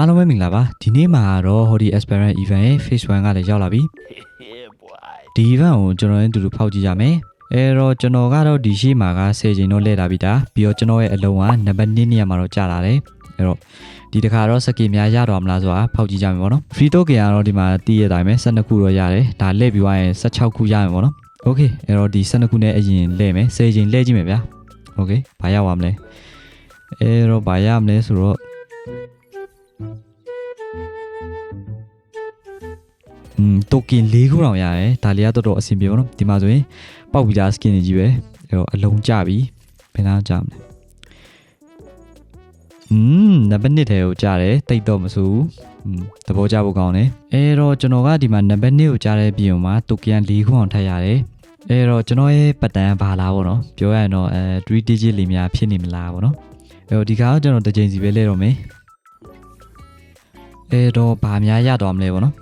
အားလုံးပဲမင်္ဂလာပါဒီနေ့မှာတော့ဟိုဒီ Esperant event ရဲ့ phase 1ကလည်းရောက်လာပြီ Yeah, boy. ဒီ event ကိုကျွန်တော်နဲ့အတူတူဖောက်ကြည့်ကြမယ်အဲတော့ကျွန်တော်ကတော့ဒီရှိမှာက10ချိန်တော့လဲလာပြီဒါပြီးတော့ကျွန်တော်ရဲ့အလုံးကနံပါတ်1နေရာမှာတော့ကြာလာတယ်အဲတော့ဒီတစ်ခါတော့စကီများရတော့မလားဆိုတာဖောက်ကြည့်ကြမယ်ပေါ့နော် free token ကတော့ဒီမှာတည်ရတဲ့အတိုင်းပဲ12ခုတော့ရတယ်ဒါလဲပြီးသွားရင်16ခုရမယ်ပေါ့နော် okay အဲတော့ဒီ12ခုနဲ့အရင်လဲမယ်10ချိန်လဲကြည့်မယ်ဗျာ okay ဘာရပါမလဲအဲတော့ဘာရမလဲဆိုတော့ တိုကင်၄ခုတောင်ရတယ်ဒါလေးကတော်တော်အဆင်ပြေပါတော့ဒီမှာဆိုရင်ပေါက်ပြီးသား skin တွေကြီးပဲအဲ့တော့အလုံးကြပြီဘယ်နာကြမလဲอืมနံပါတ်1ထဲကိုကြားတယ်တိတ်တော့မဆိုဘူးอืมသဘောကျဖို့ကောင်းတယ်အဲ့တော့ကျွန်တော်ကဒီမှာနံပါတ်2ကိုကြားတဲ့ပြင်မှာတိုကင်၄ခုအောင်ထပ်ရတယ်အဲ့တော့ကျွန်တော်ရဲ့ပတ်တန်းဘာလားပေါ့နော်ပြောရရင်တော့အဲ3 digit လေးများဖြစ်နေမလားပေါ့နော်အဲ့တော့ဒီခါတော့ကျွန်တော်တစ်ချိန်စီပဲလဲတော့မယ်အဲ့တော့ဘာများရတော့မလဲပေါ့နော်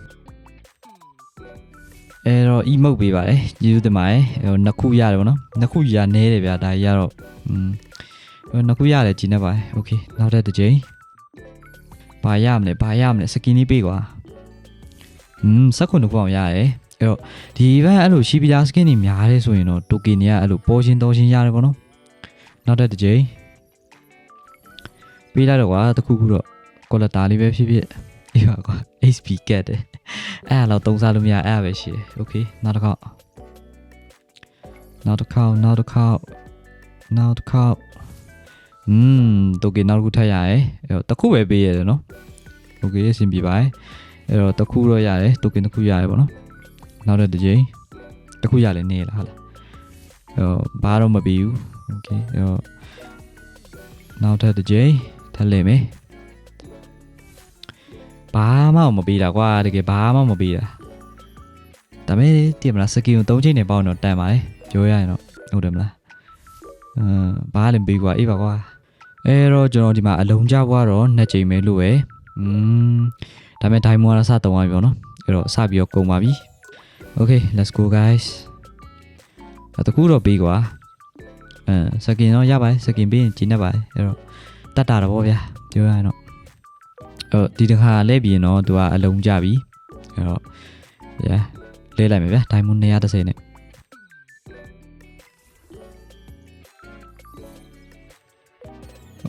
အဲတော့ emote ပေးပါတယ်ကျေးဇူးတင်ပါတယ်အဲတော့နှစ်ခုရတယ်ဗောနော်နှစ်ခုရနဲတယ်ဗျာဒါကြီးကတော့อืมအဲနှစ်ခုရတယ်ကြည်နေပါတယ်โอเคနောက်တဲ့တစ်ချိန်ဘာရမလဲဘာရမလဲစကင်နီးပေးကွာอืมစက်ခွန်းတစ်ခုအောင်ရတယ်အဲတော့ဒီ event အဲ့လိုရှိပြီးသား skin တွေများတယ်ဆိုရင်တော့ token တွေကအဲ့လိုပေါ်ချင်းတော်ချင်းရတယ်ဗောနော်နောက်တဲ့တစ်ချိန်ပေးလိုက်တော့ကွာတစ်ခုခုတော့ quality လေးပဲဖြစ်ဖြစ် အေးပါကွာ HP cat တယ် အဲ့ဒါတော့သုံးစားလို့မရအဲ့ဒါပဲရှိတယ်โอเคနောက်တစ်ခေါက်နောက်တစ်ခေါက်နောက်တစ်ခေါက်နောက်တစ်ခေါက်อืมတိုကင်နောက်တစ်ခုထပ်ရတယ်အဲ့တော့တစ်ခုပဲပေးရတယ်နော်โอเคအဆင်ပြေပါတယ်အဲ့တော့တစ်ခုတော့ရတယ်တိုကင်တစ်ခုရတယ်ပေါ့နော်နောက်တဲ့တစ်ချိန်တစ်ခုရလဲနေလားဟုတ်လားအဲ့တော့ဘာတော့မပေးဘူးโอเคအဲ့တော့နောက်ထပ်တစ်ချိန်ထပ်လဲမယ် ဘာမှမပေးတာကွာတကယ်ဘာမှမပေးတာဒါပေမဲ့တည်မလားစကီကို၃ချိန်နေပေါ့တော့တန်ပါလေပြောရရင်တော့ဟုတ်တယ်မလားအမ်ဘာလည်းမပေးကွာအေးပါကွာအဲတော့ကျွန်တော်ဒီမှာအလုံးကြဘွားတော့နှစ်ချိန်ပဲလို့ပဲอืมဒါပေမဲ့ဒိုင်မွာစတုံးသွားပြီပေါ့နော်အဲ့တော့စပြီးတော့ကုန်ပါပြီ okay let's go guys အတကူတော့ပေးကွာအဲစကင်တော့ရပါတယ်စကင်ပေးရင်ကျင်းနေပါတယ်အဲ့တော့တတ်တာတော့ဗောဗျာပြောရရင်တော့ အဲ့တော့ဒီတစ်ခါလဲပြီးရင်တော့သူကအလုံးကြပြီအဲ့တော့ yeah လဲလိုက်မယ်ဗျာ diamond 230နဲ့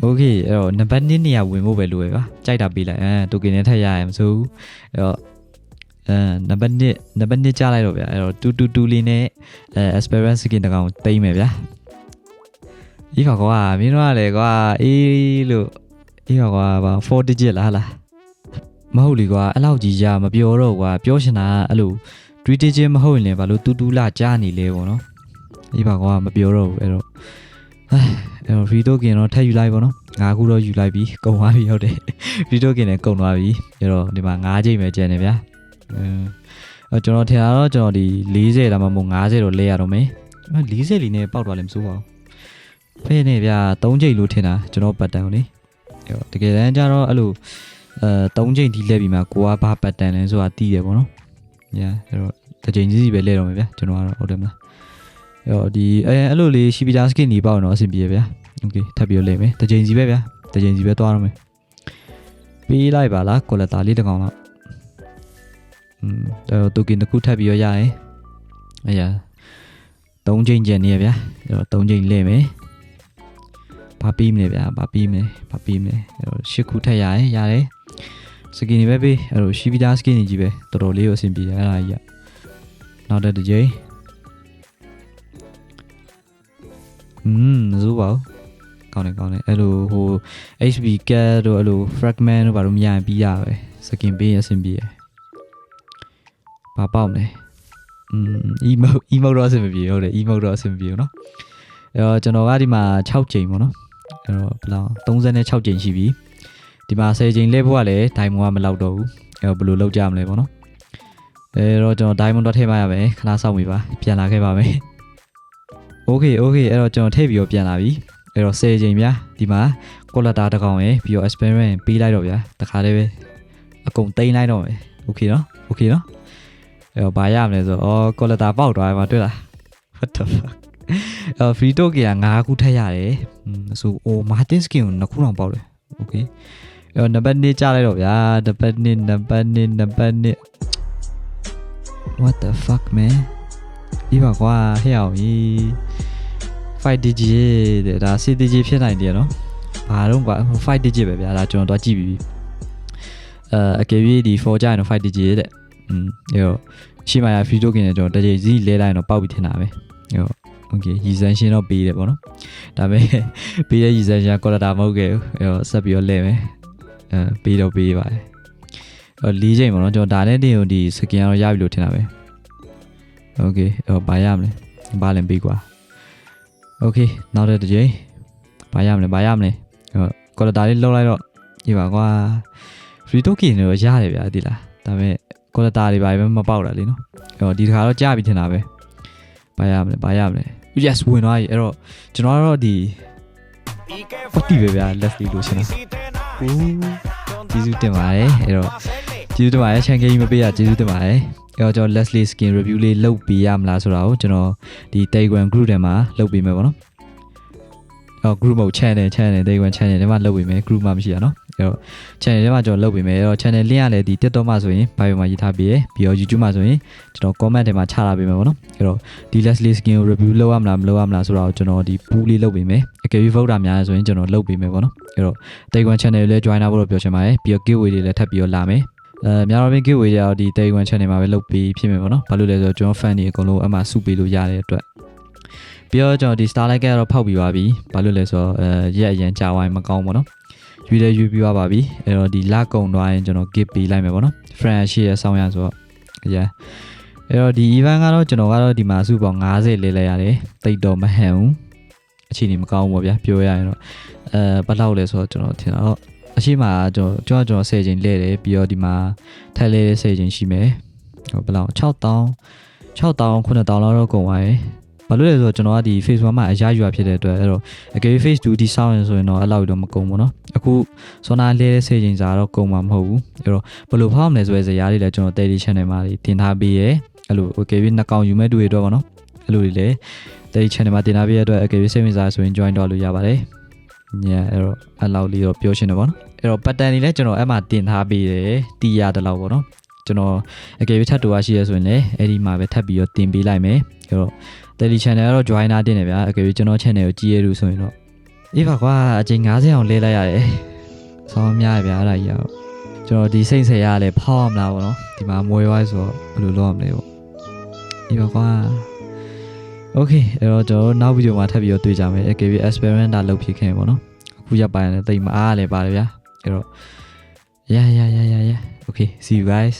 โอเคအဲ့တော့နံပါတ်1နေရာဝင်ဖို့ပဲလိုရပါကြိုက်တာပေးလိုက်အဲတိုကင်နဲ့ထပ်ရရမဆိုဘူးအဲ့တော့အဲနံပါတ်1နံပါတ်1ကြားလိုက်တော့ဗျာအဲ့တော့222လေးနဲ့အဲ experience skin တကောင်တိမ့်မယ်ဗျာဒီခါကွာမင်းတို့ကလေကွာအေးလို့ အေးပါကွာဗာ4 digit လားဟလားမဟုတ်လေကွာအဲ့လောက်ကြီးကြာမပြောတော့ကွာပြောရှင်တာကအဲ့လို 3 digit မဟုတ်ရင်လည်းဘာလို့တူတူလာကြားနေလဲပေါ့နော်ဒီပါကွာမပြောတော့ဘူးအဲ့တော့唉အဲ့တော့ video game တော့ထပ်ယူလိုက်ပေါ့နော်ငါးခုတော့ယူလိုက်ပြီကုန်သွားပြီဟုတ်တယ် video game လည်းကုန်သွားပြီအဲ့တော့ဒီမှာ9ချိန်ပဲကျန်နေဗျာအဲအဲ့ကျွန်တော်ထင်တာတော့ကျွန်တော်ဒီ40ဒါမှမဟုတ်50တော့လဲရတော့မယ်အဲ့40လီနဲ့ပေါက်သွားလည်းမစိုးပါဘူးဖေးနေဗျာ3ချိန်လို့ထင်တာကျွန်တော်ပတ်တန်ကိုလေအဲ့ တော့တကယ်တမ်းကျတော့အဲ့လိုအဲ၃ချိန်ထိလဲပြီးမှကိုကဘာပတ်တန်လဲဆိုတာတီးတယ်ပေါ့နော်။ညာအဲ့တော့တစ်ချိန်ကြီးစီပဲလဲတော့မယ်ဗျာကျွန်တော်ကတော့ဟုတ်တယ်မလား။အဲ့တော့ဒီအဲအဲ့လိုလေးရှိပြီးသား skin ကြီးပေါ့နော်အဆင်ပြေဗျာ။ Okay ထပ်ပြီးတော့လဲမယ်တစ်ချိန်စီပဲဗျာတစ်ချိန်စီပဲသွားတော့မယ်။ပေးလိုက်ပါလားကိုလက်တာလေးတစ်ကောင်လောက်။อืมအဲ့တော့တူကင်တစ်ခုထပ်ပြီးတော့ရရင်အဲ့ရ၃ချိန်ကျန်နေရဗျာ။အဲ့တော့၃ချိန်လဲမယ်။ ဘာပြီးမလဲဗျာဘာပြီးမလဲဘာပြီးမလဲအဲ့တော့၈ခုထပ်ရရင်ရတယ်စကင်တွေပဲပေးအဲ့လိုရှိပြီးသားစကင်တွေကြီးပဲတော်တော်လေးကိုအဆင်ပြေတယ်အဲ့ဒါကြီးကနောက်တစ်တစ်ကြိမ်อืมမစိုးပါဘူးကောင်းတယ်ကောင်းတယ်အဲ့လိုဟို HB cat တို့အဲ့လို fragment တို့ဘာလို့မရရင်ပြီးရပဲစကင်ပေးရင်အဆင်ပြေတယ်ဘာပေါက်မလဲอืม emote emote တော့အဆင်မပြေဟုတ်တယ် emote တော့အဆင်မပြေဘူးเนาะအဲ့တော့ကျွန်တော်ကဒီမှာ6ချိန်ပေါ့ နော်အဲ့တော့ဘယ်လောက်36ချိန်ရှိပြီဒီမှာ10ချိန်လဲဖို့ကလည်း diamond ကမလောက်တော့ဘူးအဲ့တော့ဘယ်လိုလုပ်ကြမလဲပေါ့နော်အဲ့တော့ကျွန်တော် diamond တော့ထည့်ပါရမယ်ခဏစောင့်မိပါပြန်လာခဲ့ပါမယ် okay okay အဲ့တော့ကျွန်တော်ထည့်ပြီးတော့ပြန်လာပြီအဲ့တော့10ချိန်ဗျာဒီမှာ quality တစ်ကောင်ရယ်ပြီးတော့ experiment ပေးလိုက်တော့ဗျာတခါတည်းပဲအကုန်တိမ့်လိုက်တော့မယ် okay နော် okay နော်အဲ့တော့ဘာရမလဲဆိုတော့အော် quality ပေါက်သွားပါတွေ့လား what the fuck အဲ free token က9ခုထပ်ရတယ်ဆိုအို martin skin ကို2ခုတောင်ပေါက်တယ် okay အဲနံပါတ်1ကြားလိုက်တော့ဗျာနံပါတ်1နံပါတ်1နံပါတ်1 what the fuck man ဒီပါကွာဟဲ့အောင်ကြီး fight digit တဲ့ဒါ city digit ဖြစ်နိုင်တယ်နော်ဘာတော့ကွာ fight digit ပဲဗျာဒါကျွန်တော်တော့ကြည့်ပြီးအဲအကယ်၍ဒီ4ကြရင်တော့ fight digit တဲ့อืมအဲ့တော့ရှိမှရ free token နဲ့ကျွန်တော်တစ်ကြိမ်စီးလဲလိုက်ရင်တော့ပောက်ပြီးထင်တာပဲအဲ့တော့ okay ရည်စမ်းရှင်းတော့ပေးတယ်ပေါ့နော်ဒါပေမဲ့ပေးတဲ့ရည်စမ်းရှင်းကော်တာမဟုတ်ခဲ့ဘူးအဲ့တော့ဆက်ပြီးတော့လဲမယ်အဲပေးတော့ပေးပါတယ်အဲ့တော့၄ချိန်ပေါ့နော်ကျွန်တော်ဒါနဲ့တင်ကိုဒီစကင်ကတော့ရပြီလို့ထင်တာပဲโอเคအဲ့တော့ဘာရမလဲဘာလဲပေးကွာโอเคနောက်တဲ့တစ်ချိန်ဘာရမလဲဘာရမလဲအဲ့တော့ကော်တာလေးလောက်လိုက်တော့ဒီပါကွာ free token တွေတော့ရတယ်ဗျာဒီလားဒါပေမဲ့ကော်တာတွေဘာပဲမပေါက်တာလေနော်အဲ့တော့ဒီတစ်ခါတော့ကြာပြီထင်တာပဲဘာရမလဲဘာရမလဲ yes ဝင်သွားပြီအဲ့တော့ကျွန်တော်ကတော့ဒီပတ်တီပဲဗျာ Leslie လို့ရှင်းတာဦးကျေးဇူးတင်ပါတယ်အဲ့တော့ကျေးဇူးတင်ပါတယ် channel ကြီးမပေးရကျေးဇူးတင်ပါတယ်အဲ့တော့ကျွန်တော် Leslie skin review လေးလုပ်ပေးရမလားဆိုတာကိုကျွန်တော်ဒီ Telegram group ထဲမှာလုပ်ပေးမယ်ပေါ့နော်အော် group မဟုတ် channel channel Telegram channel ထဲမှာလုပ်ပေးမယ် group မှာမရှိရနော် အဲ့တော့ channel ထဲမှာကျွန်တော်လုပ်ပေးမယ်အဲ့တော့ channel link ကလည်းဒီ TikTok မှာဆိုရင် bio မှာရေးထားပေးရပြီးတော့ YouTube မှာဆိုရင်ကျွန်တော် comment ထဲမှာချထားပေးမယ်ပေါ့နော်အဲ့တော့ဒီ Leslie skin ကို review လုပ်ရမလားမလုပ်ရမလားဆိုတော့ကျွန်တော်ဒီ pool လေးလုပ်ပေးမယ်အကယ်၍ vote တာများတယ်ဆိုရင်ကျွန်တော်လုပ်ပေးမယ်ပေါ့နော်အဲ့တော့ Telegram channel လေး join လုပ်ဖို့တော့ပြောချင်ပါတယ်ပြီးတော့ giveaway တွေလည်းထပ်ပြီးတော့လာမယ်အဲများတော့ပြင် giveaway တွေကတော့ဒီ Telegram channel မှာပဲလုပ်ပေးဖြစ်မယ်ပေါ့နော်ဘာလို့လဲဆိုတော့ကျွန်တော် fan တွေအကုန်လုံးအမှစုပေးလို့ရတဲ့အတွက်ပြီးတော့ကျွန်တော်ဒီ Starlight ကတော့ဖောက်ပြီးပါပြီဘာလို့လဲဆိုတော့အဲရက်အရင်ကြာဝိုင်းမကောင်းပေါ့နော် ရွေးလဲရွေးပြီးသွားပါပြီအဲ့တော့ဒီလကုံသွားရင်ကျွန်တော် gift ပေးလိုက်မယ်ပေါ့နော် friend ရှိရဆောင်းရဆိုတော့ yeah အဲ့တော့ဒီ event ကတော့ကျွန်တော်ကတော့ဒီမှာစုပေါင်း90လေးလဲရတယ်တိတ်တော့မဟန်ဘူးအခြေအနေမကောင်းဘူးပေါ့ဗျာပြောရရင်တော့အဲဘယ်လောက်လဲဆိုတော့ကျွန်တော်ထင်တာတော့အရှိမကျွန်တော်ကျွန်တော်ကျွန်တော်10ချိန်လဲတယ်ပြီးတော့ဒီမှာထက်လဲ10ချိန်ရှိမယ်ဟိုဘယ်လောက်6000 6000 9000လောက်တော့ကုန်သွားရယ် ဘာလို့လဲဆိုတော့ကျွန်တော်ကဒီ Facebook မှာအရယူရဖြစ်တဲ့အတွက်အဲ့တော့အကယ် face 2ဒီစောင်းရင်ဆိုရင်တော့အဲ့လောက်တော့မကုန်ဘူးเนาะအခုစောနာလဲတဲ့10ချိန်စာတော့ကုန်မှာမဟုတ်ဘူးအဲ့တော့ဘယ်လိုဖောက်မလဲဆိုရဲဇာတ်တွေလည်းကျွန်တော် Daily Channel မှာတင်ထားပေးရယ်အဲ့လို okay ပြီးနှစ်ကောင်ယူမဲ့တူတွေတော့ဗောနော်အဲ့လိုတွေလည်း Daily Channel မှာတင်ထားပေးရတဲ့အတွက် okay စိတ်ဝင်စားဆိုရင် join တော့လို့ရပါတယ်ညအဲ့တော့အဲ့လောက်လေးတော့ပြောရှင်းတယ်ဗောနော်အဲ့တော့ pattern တွေလည်းကျွန်တော်အဲ့မှာတင်ထားပေးတယ်တီးရတဲ့လောက်ဗောနော် ကျွန်တော်အကယ်၍ထပ်တူအားရှိရဆိုရင်လည်းအဲ့ဒီမှာပဲထပ်ပြီးတော့တင်ပေးလိုက်မယ်အဲ့တော့ Tele channel ကတော့ joiner တင်တယ်ဗျာအကယ်၍ကျွန်တော် channel ကိုကြည့်ရလို့ဆိုရင်တော့အေးပါကွာအချိန်90အောင်လဲလိုက်ရတယ်ဆောင်းများဗျာအဲ့ဒါကြီးကတော့ကျွန်တော်ဒီစိတ်ဆယ်ရရလဲဖောက်အောင်လားဗောနော်ဒီမှာမွေသွားဆိုတော့ဘယ်လိုလုပ်ရမလဲဗောအေးပါကွာ Okay အဲ့တော့ကျွန်တော်နောက်ဗီဒီယိုမှာထပ်ပြီးတော့တွေ့ကြမယ် AKB experimenter လုပ်ဖြစ်ခင်ဗောနော်အခုရပိုင်းလည်းတိတ်မအားရလဲပါတယ်ဗျာအဲ့တော့ yeah yeah yeah yeah yeah okay see you guys